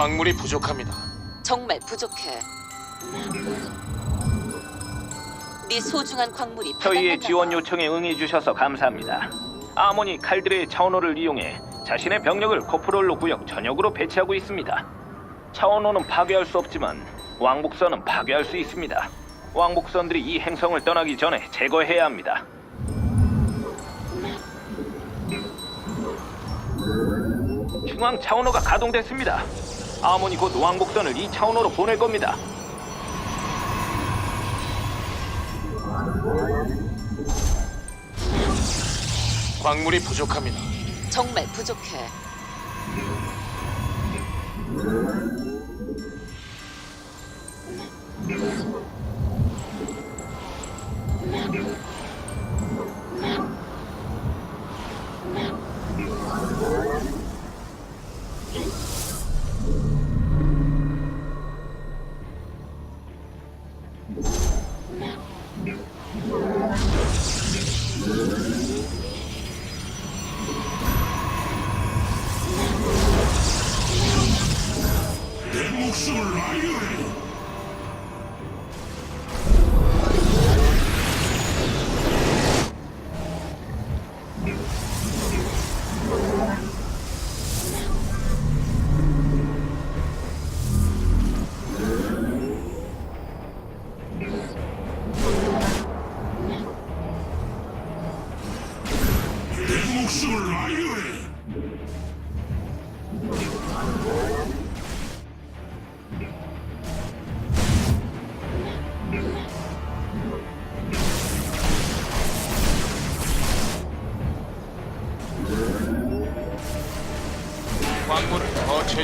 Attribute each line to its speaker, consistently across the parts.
Speaker 1: 광물이 부족합니다.
Speaker 2: 정말 부족해. 네 소중한 광물이
Speaker 3: 저희의
Speaker 2: 바닥났나
Speaker 3: 지원
Speaker 2: 봐.
Speaker 3: 요청에 응해주셔서 감사합니다. 아모니 칼드레의 차원호를 이용해 자신의 병력을 코프롤로 구역 전역으로 배치하고 있습니다. 차원호는 파괴할 수 없지만 왕복선은 파괴할 수 있습니다. 왕복선들이 이 행성을 떠나기 전에 제거해야 합니다. 중앙 차원호가 가동됐습니다. 아모니 곧 왕복선을 이 차원호로 보낼 겁니다.
Speaker 1: 광물이 부족합니다.
Speaker 2: 정말 부족해.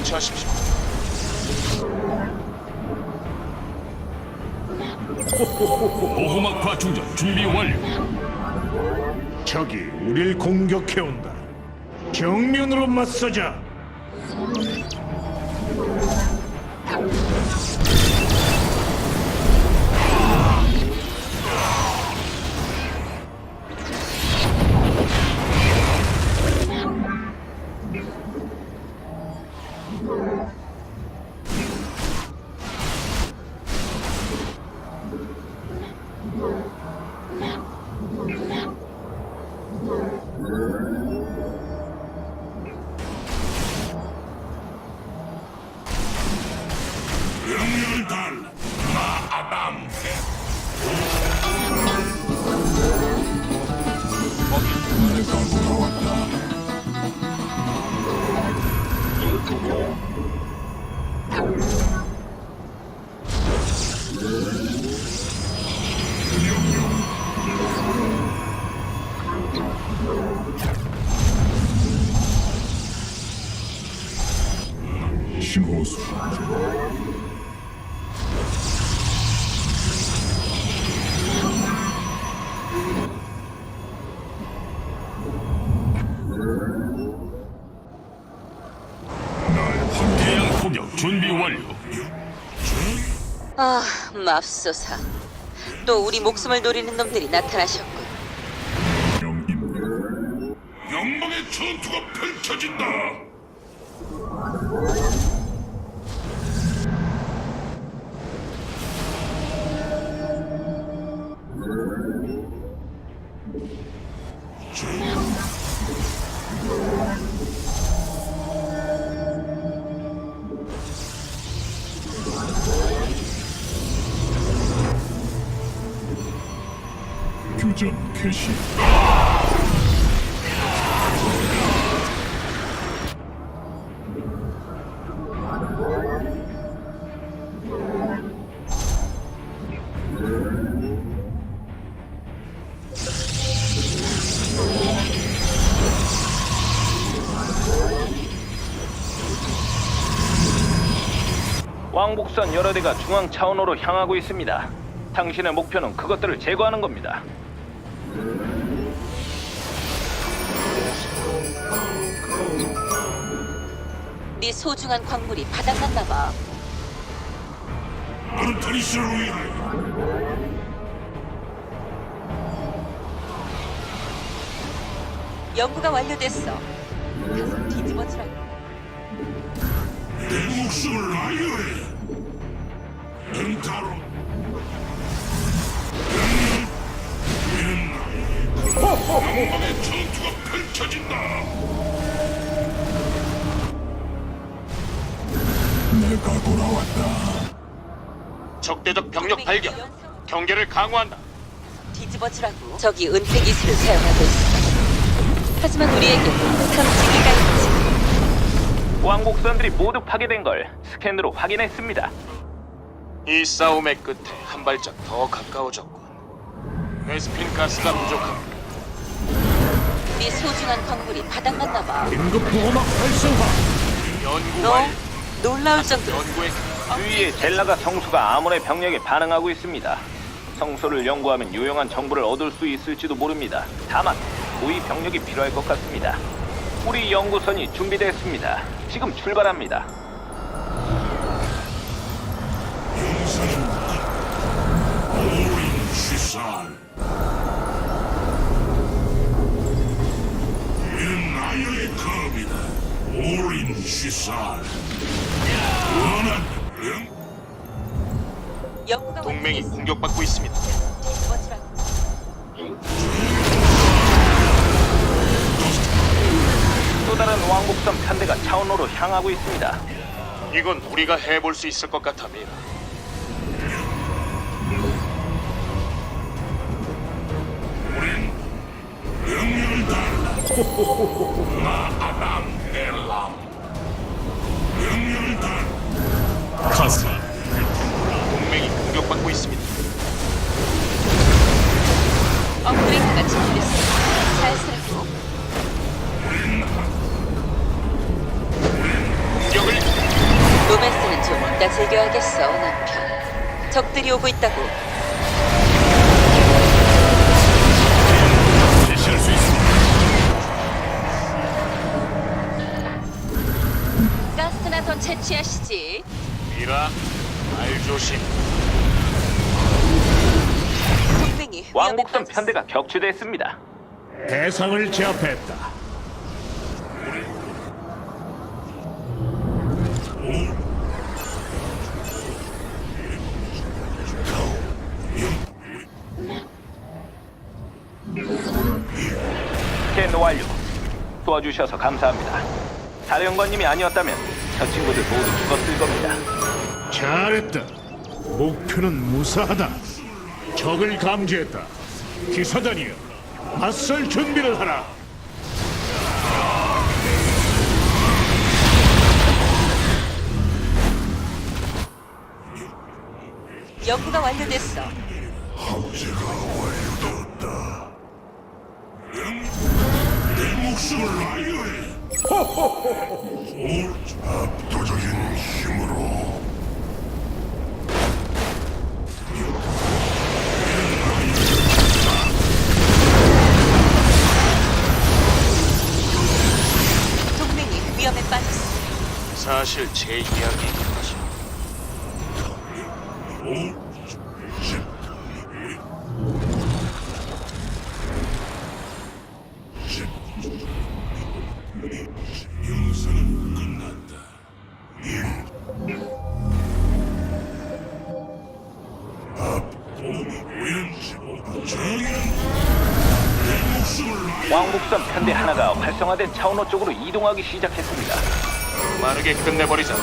Speaker 1: 더 채취하십시오.
Speaker 4: 보호막과 충전 준비 완료.
Speaker 5: 적이 우릴 공격해온다. 정면으로 맞서자. 심호수.
Speaker 4: 대양 포격 준비 완료.
Speaker 2: 아, 맙소사. 또 우리 목숨을 노리는 놈들이 나타나셨군.
Speaker 4: 영광의 전투가 펼쳐진다.
Speaker 5: 개시.
Speaker 3: 왕복선 여러 대가 중앙 차원호로 향하고 있습니다. 당신의 목표는 그것들을 제거하는 겁니다.
Speaker 2: 네 소중한 광물이 바닥났나 봐.
Speaker 4: 위하여.
Speaker 2: 연구가 완료됐어. 가서 뒤집어지라고.
Speaker 4: 내 목숨을 아유해. 엔타로. 영광의 전투가 펼쳐진다. 내가 돌아왔다.
Speaker 1: 적대적 병력 발견. 경계를 강화한다.
Speaker 2: 뒤집어지라고. 저기 은폐 기술을 사용하고 있어. 하지만 우리에게 탐지기가 있지.
Speaker 3: 왕복선들이 모두 파괴된 걸 스캔으로 확인했습니다.
Speaker 1: 이 싸움의 끝에 한 발짝 더 가까워졌군. 베스핀 가스가 부족합니다.
Speaker 2: 우리 소중한 광물이 바닥났나 봐.
Speaker 5: 긴급 보호막 활성화.
Speaker 1: 연구
Speaker 2: 너
Speaker 1: 완료.
Speaker 2: 놀라울 정도로
Speaker 1: 연구에
Speaker 3: 주위에 젤라가 성수가 아몬의 병력에 반응하고 있습니다. 성소를 연구하면 유용한 정보를 얻을 수 있을지도 모릅니다. 다만 고위 병력이 필요할 것 같습니다. 우리 연구선이 준비됐습니다. 지금 출발합니다.
Speaker 4: 시살. 원한 영
Speaker 2: 연구가
Speaker 1: 동맹이. 공격받고 있습니다.
Speaker 3: 또 다른 왕복선 편대가 차원호로 향하고 있습니다.
Speaker 1: 이건 우리가 해볼 수 있을 것 같아 미라.
Speaker 4: 명령을 따르
Speaker 2: 오고 있다고.
Speaker 5: 제시할 수 있습니다.
Speaker 2: 가스나 더 채취하시지.
Speaker 1: 미라 말 조심.
Speaker 2: 동맹이 위험에
Speaker 3: 왕복선
Speaker 2: 빠졌어.
Speaker 3: 편대가 격추됐습니다.
Speaker 5: 대상을 제압했다.
Speaker 3: 도와주셔서 감사합니다. 사령관님이 아니었다면 저 친구들 모두 죽었을 겁니다.
Speaker 5: 잘했다. 목표는 무사하다. 적을 감지했다. 기사단이여, 맞설 준비를 하라.
Speaker 2: 연구가 완료됐어.
Speaker 4: 오, 압도적인 힘으로.
Speaker 2: 동맹이 위험에 빠졌어.
Speaker 1: 사실 제 이야기
Speaker 3: 왕복선 편대 하나가 활성화된 차원호 쪽으로 이동하기 시작했습니다.
Speaker 1: 빠르게 끝내버리자.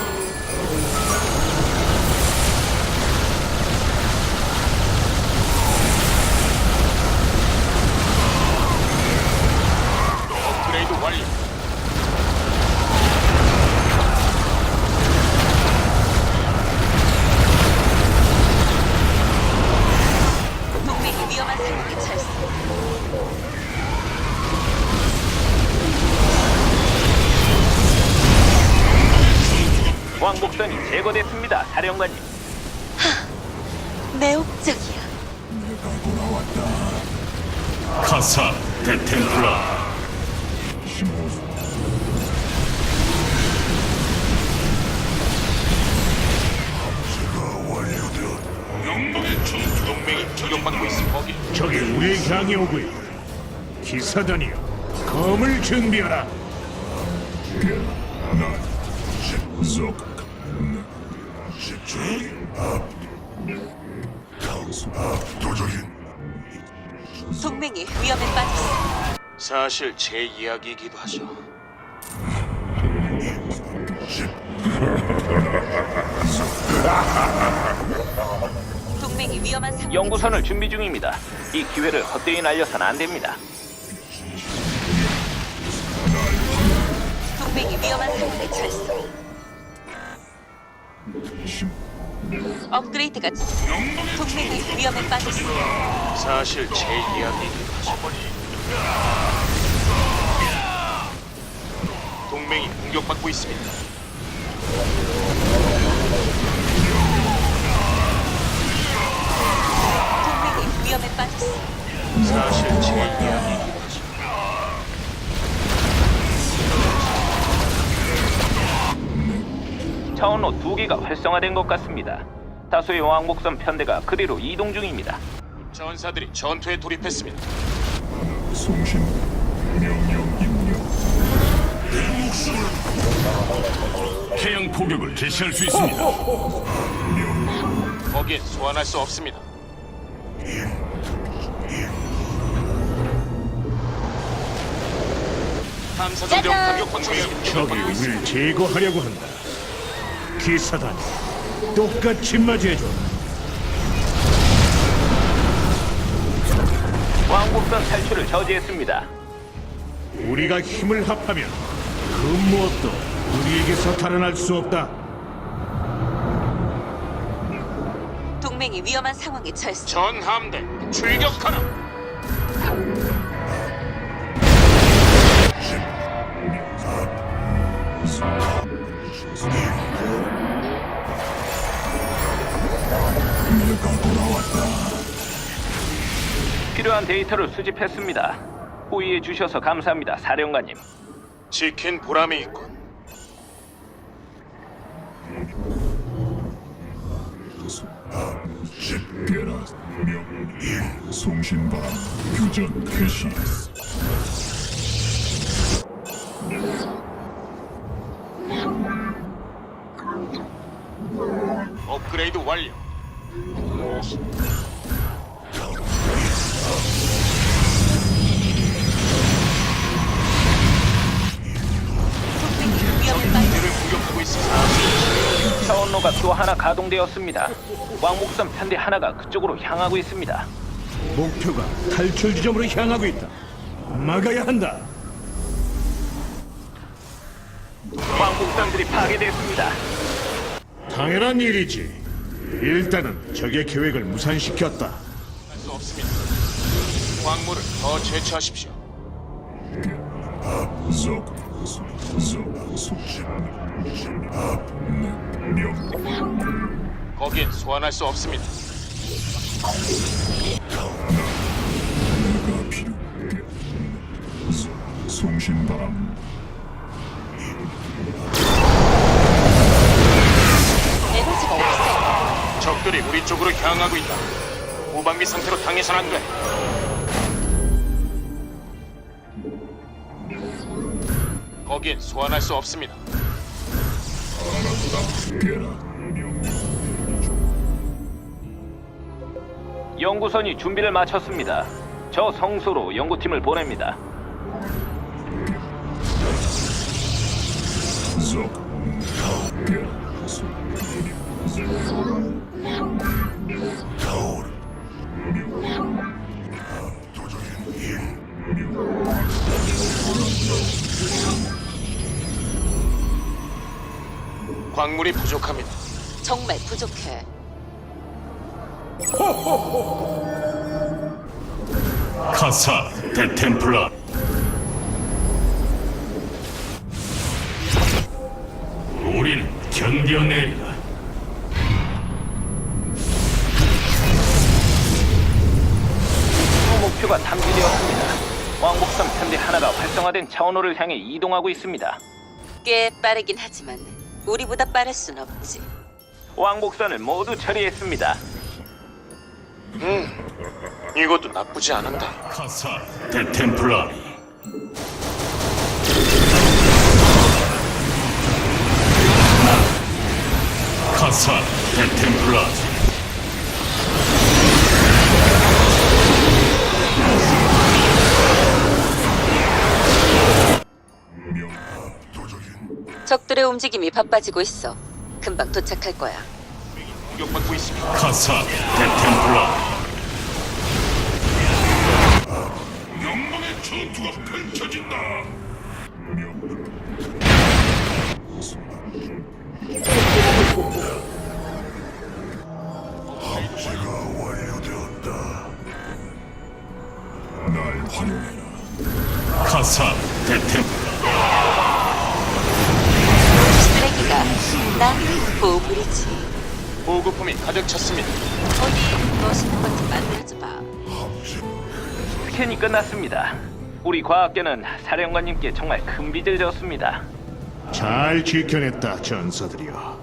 Speaker 3: 왕복선이 제거됐습니다. 사령관님.
Speaker 2: 매혹적이야.
Speaker 5: 가사 데템플라.
Speaker 1: 동맹이 있습니다. 거기
Speaker 5: 적이 우리 향해 오고 있다. 기사단이여, 검을 준비하라.
Speaker 4: 속 압도적인
Speaker 2: 동맹이 위험에 빠졌어.
Speaker 1: 사실 제 이야기이기도 하죠.
Speaker 2: 동맹이 위험한 상황에
Speaker 3: 연구선을 준비 중입니다. 이 기회를 헛되이 날려선 안 됩니다.
Speaker 2: 동맹이 위험한 상황에 처했어. 업그레이드가 동맹이 위험에 빠졌어.
Speaker 1: 사실 제 이야기이기도 하죠. 동맹이 공격받고 있습니다.
Speaker 2: 동맹이 위험에 빠졌어.
Speaker 1: 사실 제 이야기
Speaker 3: 차원로 두 개가 활성화된 것 같습니다. 다수의 왕복선 편대가 그리로 이동 중입니다.
Speaker 1: 전사들이 전투에 돌입했습니다.
Speaker 4: 송신 명령 입력
Speaker 5: 태양 포격을 개시할 수 있습니다.
Speaker 1: 거기엔 소환할 수 없습니다. 탐사정령 공격 권총이
Speaker 5: 적이 우리를 제거하려고 한다. 기사단이 똑같이 맞이해줘.
Speaker 3: 왕복선 탈출을 저지했습니다.
Speaker 5: 우리가 힘을 합하면 그 무엇도 우리에게서 달아날 수 없다.
Speaker 2: 동맹이 위험한 상황에 처했어.
Speaker 1: 전 함대 출격하라.
Speaker 3: 필요한 데이터를 수집했습니다. 호의해 주셔서 감사합니다, 사령관님.
Speaker 1: 지킨 보람이 있군.
Speaker 4: 집계라 명령 송신바람 교전 개시
Speaker 1: 업그레이드 완료.
Speaker 3: 가동되었습니다. 왕복선 편대 하나가 그쪽으로 향하고 있습니다.
Speaker 5: 목표가 탈출 지점으로 향하고 있다. 막아야 한다.
Speaker 3: 왕복선들이 파괴됐습니다.
Speaker 5: 당연한 일이지. 일단은 적의 계획을 무산시켰다.
Speaker 1: 할 수 없습니다. 광물을 더 채취하십시오.
Speaker 4: 속 속, 송신 압명
Speaker 1: 거기엔 소환할 수 없습니다.
Speaker 4: 내가 필요해 송신바람
Speaker 2: 에너지가 없어.
Speaker 1: 적들이 우리 쪽으로 향하고 있다. 무방비 상태로 당해선 안 돼. 거기엔 소환할 수 없습니다.
Speaker 3: 연구선이 준비를 마쳤습니다. 저 성소로 연구팀을 보냅니다.
Speaker 1: 광물이 부족합니다.
Speaker 2: 정말 부족해.
Speaker 5: 카사 대템플라. 우리는 견뎌내리라.
Speaker 3: 주 목표가 탐지되었습니다. 왕복선 편대 하나가 활성화된 차원호를 향해 이동하고 있습니다.
Speaker 2: 꽤 빠르긴 하지만 우리보다 빠를 순 없지.
Speaker 3: 왕복선을 모두 처리했습니다.
Speaker 1: 이것도 나쁘지 않은데.
Speaker 5: 카사 대템플라리. 카사 템플라
Speaker 4: 압
Speaker 2: 적들의 움직임이 바빠지고 있어. 금방 도착할 거야.
Speaker 1: 공격받고 있습니다.
Speaker 5: 카사 템플라
Speaker 4: 영광의 전투가 펼쳐진다. 합체가 완료되었다. 날 활용해라.
Speaker 5: 카사 템플라
Speaker 2: 쓰레기가 난 보물이지.
Speaker 1: 보급품이 가득 찼습니다.
Speaker 2: 어디 멋있는 것 좀 만들어줘봐.
Speaker 3: 스캔이 끝났습니다. 우리 과학계는 사령관님께 정말 큰 빚을 졌습니다.
Speaker 5: 잘 지켜냈다 전사들이여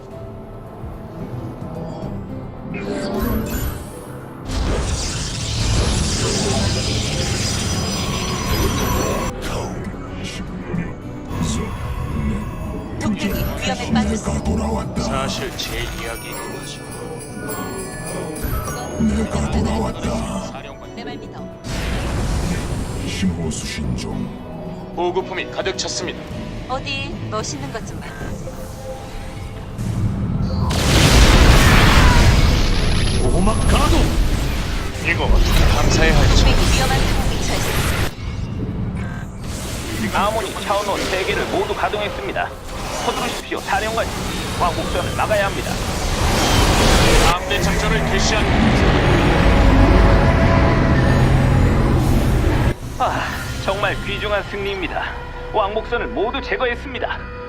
Speaker 4: 내가 돌아왔다.
Speaker 1: 사실 제 이야기인 거죠.
Speaker 4: 내가 돌아왔다.
Speaker 1: 사령관
Speaker 2: 내 말 믿어.
Speaker 4: 힘호 수신종.
Speaker 1: 보급품이 가득 찼습니다.
Speaker 2: 어디 멋있는 것좀 만들어줘.
Speaker 5: 오막 가동
Speaker 1: 이거 감사해야 할지.
Speaker 2: 동맹이 위험한 상황에 처했어.
Speaker 3: 아모니 차원호 3개를 모두 가동했습니다. 서두르십시오, 사령관님. 왕복선을 막아야 합니다.
Speaker 1: 함대 작전을 개시한
Speaker 3: 아, 정말 귀중한 승리입니다. 왕복선을 모두 제거했습니다.